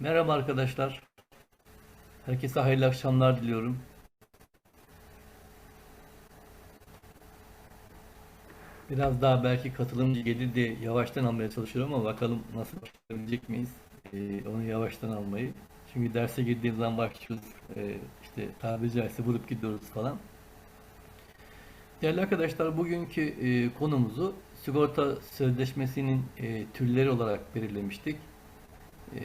Merhaba arkadaşlar. Herkese hayırlı akşamlar diliyorum. Biraz daha belki katılımcı gelir diye yavaştan almaya çalışıyorum ama bakalım nasıl başarabilecek miyiz Ee, onu yavaştan almayı. Çünkü derse girdiğimiz zaman başlıyoruz. Ee, işte tabiri caizse vurup gidiyoruz falan. Değerli arkadaşlar bugünkü e, konumuzu sigorta sözleşmesinin e, türleri olarak belirlemiştik. E,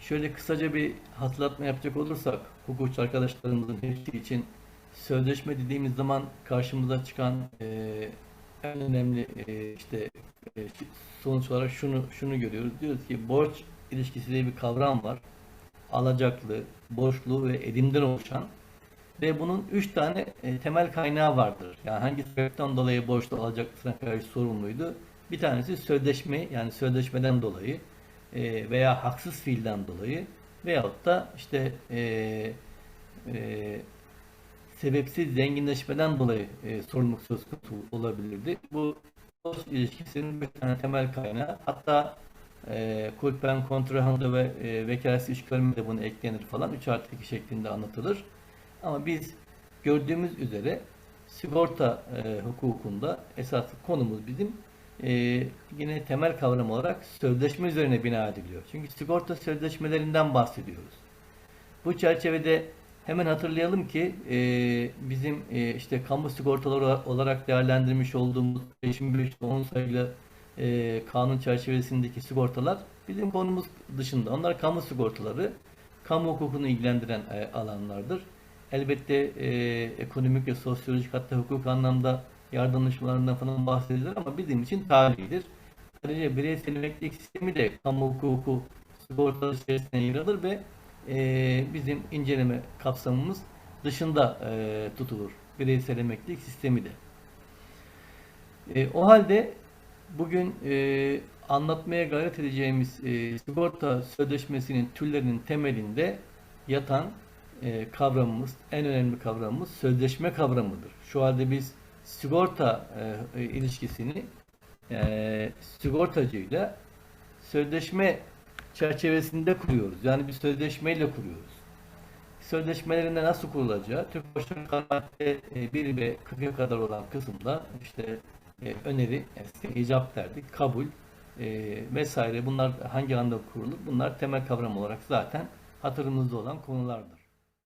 şöyle kısaca bir hatırlatma yapacak olursak hukukçu arkadaşlarımızın hepsi için sözleşme dediğimiz zaman karşımıza çıkan e, en önemli e, işte e, sonuç olarak şunu şunu görüyoruz. Diyoruz ki borç ilişkisi diye bir kavram var. Alacaklı, borçlu ve edimden oluşan ve bunun üç tane e, temel kaynağı vardır. Yani hangi sebepten dolayı borçlu alacaklısına karşı sorumluydu? Bir tanesi sözleşme yani sözleşmeden dolayı e, veya haksız fiilden dolayı veyahut da işte e, e, sebepsiz zenginleşmeden dolayı e, sorumluluk söz konusu olabilirdi. Bu borç ilişkisinin bir tane temel kaynağı. Hatta e, kulpen, kontrahanda ve e, vekalesi iş görme de bunu eklenir falan. 3 artı 2 şeklinde anlatılır. Ama biz gördüğümüz üzere sigorta e, hukukunda esas konumuz bizim e, yine temel kavram olarak sözleşme üzerine bina ediliyor. Çünkü sigorta sözleşmelerinden bahsediyoruz. Bu çerçevede hemen hatırlayalım ki e, bizim e, işte kamu sigortaları olarak değerlendirmiş olduğumuz 5510 sayılı e, kanun çerçevesindeki sigortalar bizim konumuz dışında. Onlar kamu sigortaları, kamu hukukunu ilgilendiren e, alanlardır. Elbette e, ekonomik ve sosyolojik hatta hukuk anlamda yardımlaşmalarından falan bahsedilir ama bizim için tarihidir. Ayrıca bireysel emeklilik sistemi de kamu hukuku sigortaları içerisinde yer alır ve e, bizim inceleme kapsamımız dışında e, tutulur. Bireysel emeklilik sistemi de. E, o halde bugün e, anlatmaya gayret edeceğimiz e, sigorta sözleşmesinin türlerinin temelinde yatan e, kavramımız, en önemli kavramımız sözleşme kavramıdır. Şu halde biz sigorta e, ilişkisini e, sigortacıyla sözleşme çerçevesinde kuruyoruz. Yani bir sözleşmeyle kuruyoruz. Sözleşmelerinde nasıl kurulacağı, Türk Başkanı Kanun'da 1 ve 40'a kadar olan kısımda işte e, öneri, eski icap derdik, kabul e, vesaire bunlar hangi anda kurulur? Bunlar temel kavram olarak zaten hatırımızda olan konulardır.